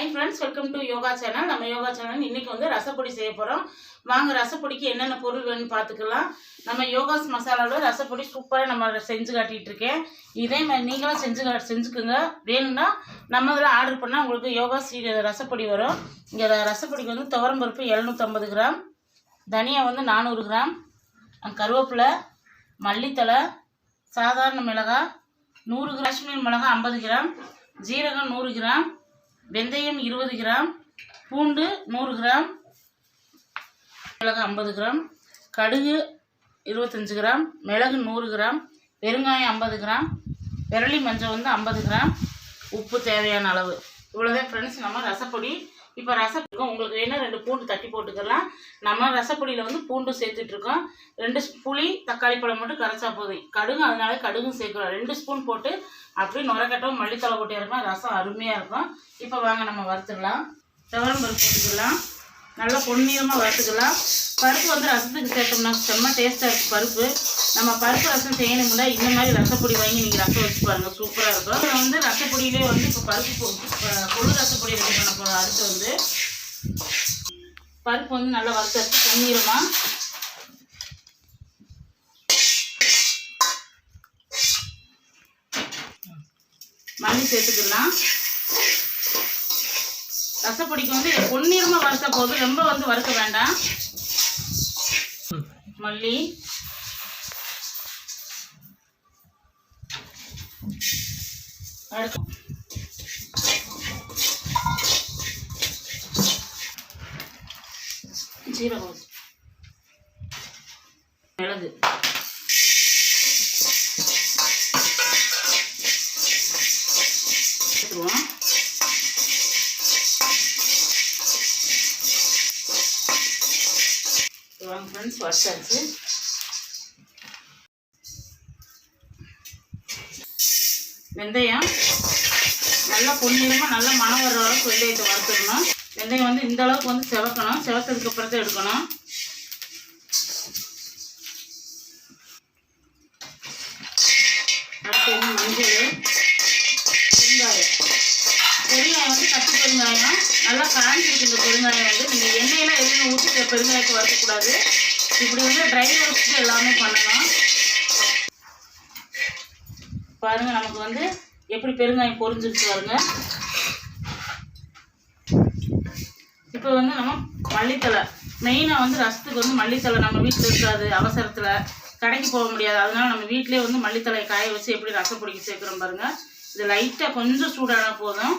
Hi friends welcome to yoga channel நம்ம yoga channel இன்னைக்கு வந்து ரசப்பொடி செய்ய போகிறோம் வாங்க ரசப்பொடிக்கு என்னென்ன பொருள் வேணும்னு பார்த்துக்கலாம். நம்ம யோகாஸ் மசாலாவில் ரசப்பொடி சூப்பராக நம்ம செஞ்சு காட்டிகிட்டு இருக்கேன். இதே மாதிரி நீங்களும் செஞ்சு கா செஞ்சுக்கோங்க. வேணும்னா நம்ம இதில் ஆர்டர் பண்ணால் உங்களுக்கு யோகா ஸ்ரீ ரசப்பொடி வரும். இங்கே ரசப்பொடிக்கு வந்து துவரம்பருப்பு எழுநூற்றம்பது கிராம். தனியா வந்து நானூறு கிராம். கருவேப்பிலை மல்லித்தழை சாதாரண மிளகாய் நூறு காஷ்மீர் மிளகாய் ஐம்பது கிராம். ஜீரகம் நூறு கிராம். வெந்தயம் இருபது கிராம் பூண்டு நூறு கிராம் மிளகு ஐம்பது கிராம் கடுகு இருபத்தஞ்சி கிராம் மிளகு நூறு கிராம் பெருங்காயம் ஐம்பது கிராம் விரலி மஞ்சள் வந்து ஐம்பது கிராம். உப்பு தேவையான அளவு. இவ்வளோதான் ஃப்ரெண்ட்ஸ் நம்ம ரசப்பொடி இப்போ ரசப்பொடி உங்களுக்கு வேணும் ரெண்டு பூண்டு தட்டி போட்டுக்கலாம். நம்ம ரசப்பொடியில் வந்து பூண்டு சேர்த்துட்ருக்கோம். ரெண்டு புளி தக்காளி பழம் மட்டும் கரைச்சா போதும். கடுகு அதனால கடுகும் சேர்க்குறோம் ரெண்டு ஸ்பூன் போட்டு அப்படியே நுரக்கட்டும் மல்லித்தலை போட்டியாக இருக்கும் ரசம் அருமையாக இருக்கும். இப்போ வாங்க நம்ம வறுத்துடலாம். துவரம்பருப்பு போட்டுக்கலாம். நல்லா பொன்னிறமாக வறுத்துக்கலாம். பருப்பு வந்து ரசத்துக்கு சேர்த்தோம்னா செம்ம டேஸ்ட்டாக இருக்குது பருப்பு. நம்ம பருப்பு ரசம் செய்யணும்னா இந்த மாதிரி ரசப்பொடி வாங்கி நீங்கள் ரசம் வச்சு பாருங்கள் சூப்பராக இருக்கும். அப்புறம் வந்து ரசப்பொடியிலே வந்து இப்போ பருப்பு பொ- ரசப்பொடி ரெடி பண்ண போகிறோம் அடுத்து வந்து பருப்பு வந்து நல்லா வறுத்து பொன்னிறமாக மல்லி சேர்த்துக்கலாம். ரசப்பொடிக்கு வந்து பொன்னிறமாக வறுத்த போது ரொம்ப வந்து வறுக்க வேண்டாம். மல்லி. அடுத்து. ஜீரகம் மிளகு. வாங்க வறுத்தாச்சு வெந்தயம். நல்லா பொன்னிறமாக நல்லா மணம் வர அளவுக்கு வெந்தயத்தை வறுத்துடணும். வெந்தயம் வந்து இந்த அளவுக்கு வந்து செவக்கணும். செவத்ததுக்கு அப்புறம் தான் எடுக்கணும். அடுத்து மஞ்சள் பெருங்காயம் பெருங்காயம் வந்து கட்டு பெருங்காயம். நல்லா காஞ்சிருக்கு இந்த பெருங்காயம் வந்து. நீங்கள் எண்ணெயெல்லாம் எதுவும் ஊற்றி பெருங்காயத்தை வறுக்கக்கூடாது. இப்படி வந்து ட்ரை ரோஸ்ட் எல்லாமே பண்ணலாம். பாருங்க நமக்கு வந்து எப்படி பெருங்காயம் பொரிஞ்சிருச்சு பாருங்க. இப்போ வந்து நம்ம மல்லித்தலை மெயினாக வந்து ரசத்துக்கு வந்து மல்லித்தலை நம்ம வீட்டில் இருக்காது அவசரத்தில். கடைக்கு போக முடியாது. அதனால நம்ம வீட்டிலே வந்து மல்லித்தலை காய வச்சு எப்படி ரசம் பிடிக்க சேர்க்குறோம் பாருங்க. இது லைட்டாக கொஞ்சம் சூடான போதும்.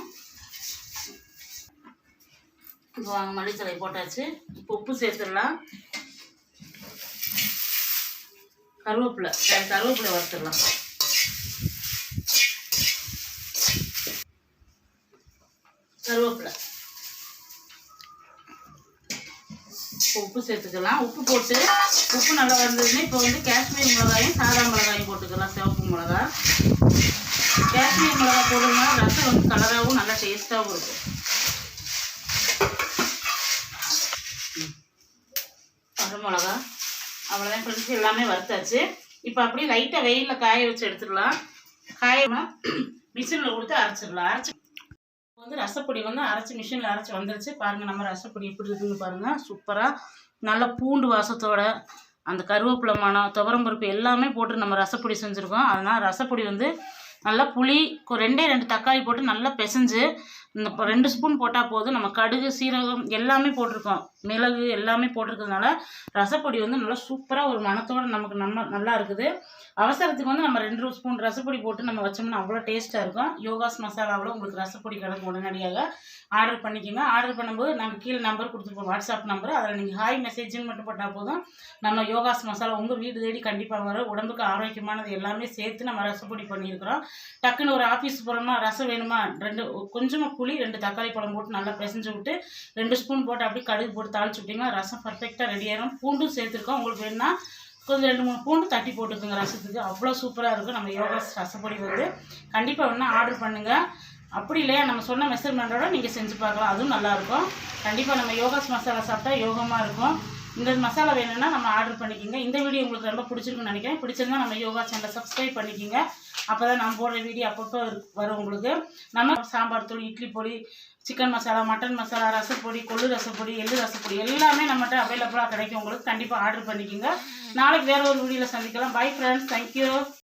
இப்போ மல்லித்தலை போட்டாச்சு. இப்போ உப்பு சேர்த்துடலாம். கருவேப்பிலை. கருவேப்பிலை வறுத்துடலாம். கருவேப்பிலை. இப்போ உப்பு சேர்த்துக்கலாம். உப்பு போட்டு உப்பு நல்லா வந்ததுன்னா இப்போ வந்து காஷ்மீர் மிளகாயும் சாதா மிளகாயும் போட்டுக்கலாம். சிவப்பு மிளகாய் காஷ்மீர் மிளகாய் போடுறதுனால ரசம் வந்து கலராகவும் நல்லா டேஸ்ட்டாகவும் இருக்கும். மிளகா அவ்வளோதான் ஃப்ரெண்ட்ஸ் எல்லாமே வறுத்தாச்சு. இப்போ அப்படியே லைட்டாக வெயிலில் காய வச்சு எடுத்துடலாம். காயமாக மிஷினில் கொடுத்து அரைச்சிடலாம். அரைச்சி வந்து ரசப்பொடி வந்து அரைச்சி மிஷினில் அரைச்சி வந்துருச்சு. பாருங்கள் நம்ம ரசப்பொடி எப்படி இருக்குதுன்னு பாருங்கள் சூப்பராக நல்ல பூண்டு வாசத்தோட அந்த கருவேப்பிலை மணம் துவரம்பருப்பு எல்லாமே போட்டு நம்ம ரசப்பொடி செஞ்சுருக்கோம். அதனால் ரசப்பொடி வந்து நல்லா புளி ரெண்டே ரெண்டு தக்காளி போட்டு நல்லா பிசைஞ்சு இந்த இப்போ ரெண்டு ஸ்பூன் போட்டால் போதும். நம்ம கடுகு சீரகம் எல்லாமே போட்டிருக்கோம். மிளகு எல்லாமே போட்டிருக்கிறதுனால ரசப்பொடி வந்து நல்லா சூப்பராக ஒரு மனத்தோடு நமக்கு நம்ம நல்லா இருக்குது. அவசரத்துக்கு வந்து நம்ம ரெண்டு ஸ்பூன் ரசப்பொடி போட்டு நம்ம வச்சோம்னா அவ்வளோ டேஸ்ட்டாக இருக்கும். யோகாஸ் மசாலாவில் உங்களுக்கு ரசப்பொடி கிடக்கும் உடனடியாக ஆர்டர் பண்ணிக்கோங்க. ஆர்டர் பண்ணும்போது நாங்கள் கீழே நம்பர் கொடுத்துருப்போம். வாட்ஸ்அப் நம்பர் அதில் நீங்கள் ஹாய் மெசேஜ்னு மட்டும் போட்டால் போதும். நம்ம யோகாஸ் மசாலா உங்கள் வீடு தேடி கண்டிப்பாக வரும். உடம்புக்கு ஆரோக்கியமானது எல்லாமே சேர்த்து நம்ம ரசப்பொடி பண்ணியிருக்கிறோம். டக்குன்னு ஒரு ஆஃபீஸ் போகிறோமா ரசம் வேணுமா? ரெண்டு கொஞ்சமாக புளி ரெண்டு தக்காளி பழம் போட்டு நல்லா பிசைஞ்சு விட்டு ரெண்டு ஸ்பூன் போட்டு அப்படியே கடுகு போட்டு தாளிச்சு விட்டிங்கன்னா ரசம் பர்ஃபெக்டாக ரெடி ஆயிரும். பூண்டும் சேர்த்துருக்கோம். உங்களுக்கு வேணும்னா கொஞ்சம் ரெண்டு மூணு பூண்டு தட்டி போட்டுக்கோங்க ரசத்துக்கு. அவ்வளோ சூப்பராக இருக்கும். நம்ம யோகாஸ் ரசப்பொடி வந்து கண்டிப்பாக வேணா ஆர்டர் பண்ணுங்கள் அப்படி இல்லையா? நம்ம சொன்ன மெஷர்மெண்ட்டோட நீங்கள் செஞ்சு பார்க்கலாம். அதுவும் நல்லாயிருக்கும் கண்டிப்பாக நம்ம யோகாஸ் மசாலா சாப்பிட்டா யோகமாக இருக்கும். இந்த மசாலா வேணும்னா நம்ம ஆர்டர் பண்ணிக்கோங்க. இந்த வீடியோ உங்களுக்கு ரொம்ப பிடிச்சிருக்குன்னு நினைக்கிறேன். பிடிச்சிருந்தா நம்ம யோகா சேனலை சப்ஸ்கிரைப் பண்ணிக்கோங்க. அப்போ தான் நான் போடுற வீடியோ அப்பப்போ வரும் உங்களுக்கு. நம்ம சாம்பார் தூள் இட்லி பொடி சிக்கன் மசாலா மட்டன் மசாலா ரசப்பொடி கொள்ளு ரசப்பொடி எள்ளு ரசப்பொடி எல்லாமே நம்மகிட்ட அவைலபிளாக கிடைக்கும் உங்களுக்கு. கண்டிப்பாக ஆர்டர் பண்ணிக்கோங்க. நாளைக்கு வேற ஒரு வீடியோவில் சந்திக்கலாம். Bye friends thank you